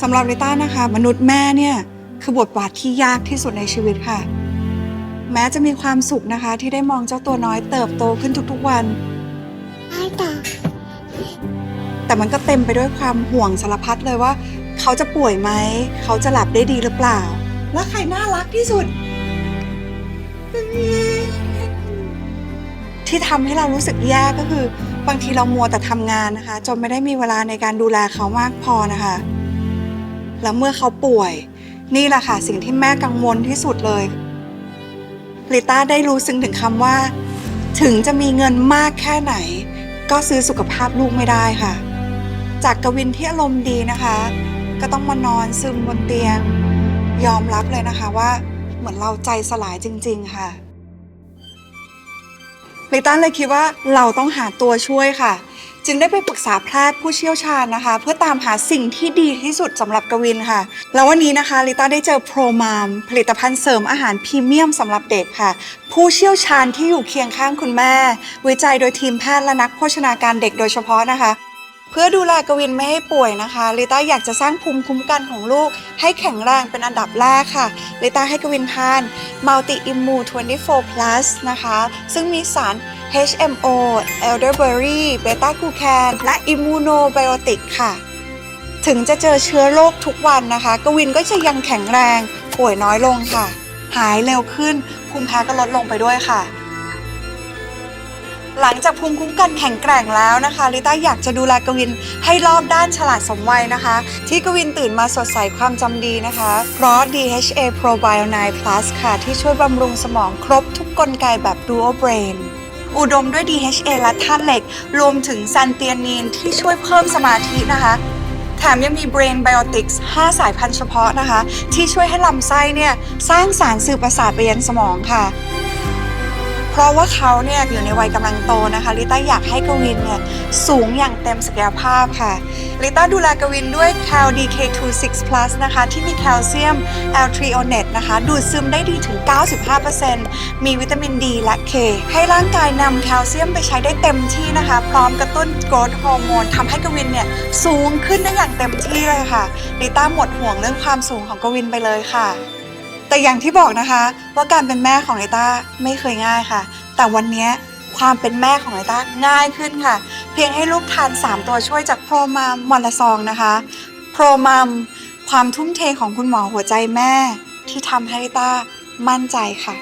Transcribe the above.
สำหรับลิต้านะคะ มนุษย์แม่เนี่ยคือบทบาทที่ยากที่สุดในชีวิตค่ะ แม้จะมีความสุขนะคะ ที่ได้มองเจ้าตัวน้อยเติบโตขึ้นทุกๆวันแต่มันก็เต็มไปด้วยความห่วงสารพัดเลยว่า เขาจะป่วยไหม เขาจะหลับได้ดีหรือเปล่า และใครน่ารักที่สุด ที่ทำให้เรารู้สึกแย่ก็คือบางทีเรามัวแต่ทำงานนะคะ จนไม่ได้มีเวลาในการดูแลเขามากพอนะคะ แล้วเมื่อเขาป่วย นี่แหละค่ะสิ่งที่แม่กังวลที่สุดเลยลิต้าได้รู้ซึ้งถึงคำว่า ถึงจะมีเงินมากแค่ไหน ก็ซื้อสุขภาพลูกไม่ได้ค่ะ จากกวินที่อารมณ์ดีนะคะ ก็ต้องมานอนซึมบนเตียง ยอมรับเลยนะคะว่า เหมือนเราใจสลายจริง ๆ ค่ะลิต้าเลยคิดว่าเราต้องหาตัวช่วยค่ะ จึงได้ไปปรึกษาแพทย์ผู้เชี่ยวชาญนะคะ เพื่อตามหาสิ่งที่ดีที่สุดสำหรับกวินค่ะ แล้ววันนี้นะคะลิต้าได้เจอโปรมามผลิตภัณฑ์เสริมอาหารพรีเมียมสำหรับเด็กค่ะ ผู้เชี่ยวชาญที่อยู่เคียงข้างคุณแม่ วิจัยโดยทีมแพทย์และนักโภชนาการเด็กโดยเฉพาะนะคะ เพื่อดูแลกวินไม่ให้ป่วยนะคะลิต้าอยากจะสร้างภูมิคุ้มกันของลูก ให้แข็งแรงเป็นอันดับแรกค่ะลิต้าให้กวินทาน Multi Immu 24 Plus นะคะ ซึ่งมีสาร HMO Elderberry Beta Glucan และ Immunobiotic ค่ะ ถึงจะเจอเชื้อโรคทุกวันนะคะ กวินก็จะยังแข็งแรง ป่วยน้อยลงค่ะ หายเร็วขึ้นภูมิแพ้ก็ลดลงไปด้วยค่ะ หลังจากภูมิคุ้มกันแข็งแกร่งแล้วนะคะลิต้าอยากจะดูแลกวินให้รอบด้านฉลาดสมวัยนะคะ ที่กวินตื่นมาสดใสความจำดีนะคะ เพราะ DHA Probio 9 Plus ค่ะ ที่ช่วยบำรุงสมองครบทุกกลไกแบบ Dual Brain อุดมด้วย DHA และธาตุเหล็ก รวมถึงซันเตียนีนที่ช่วยเพิ่มสมาธินะคะแถมยังมี Brain Biotics 5 สายพันธุ์เฉพาะนะคะ ที่ช่วยให้ลำไส้เนี่ย สร้างสารสื่อประสาทไปยังสมองค่ะ เพราะว่าเขาเนี่ยอยู่ในวัยกำลังโตนะคะลิต้าอยากให้กวินเนี่ยสูงอย่างเต็มศักยภาพค่ะลิต้าดูแลกวินด้วย Cal DK26 Plus นะคะ ที่มีแคลเซียม l t r i o n a t นะคะ ดูดซึมได้ดีถึง 95%มีวิตามินดีและ K ให้ร่างกายนำแคลเซียมไปใช้ได้เต็มที่นะคะ พร้อมกระตุ้นโกรทฮอร์โมนทำให้กวินเนี่ยสูงขึ้นได้อย่างเต็มที่เลยค่ะลิต้าหมดห่วงเรื่องความสูงของกวินไปเลยค่ะ แต่อย่างที่บอกนะคะ ว่าการเป็นแม่ของไอต้าไม่เคยง่ายค่ะ แต่วันนี้ความเป็นแม่ของไอต้าง่ายขึ้นค่ะ เพียงให้ลูกทาน 3 ตัวช่วยจากโปรมามมอนละซองนะคะโปรมามความทุ่มเทของคุณหมอหัวใจแม่ ที่ทำให้ไอต้ามั่นใจค่ะ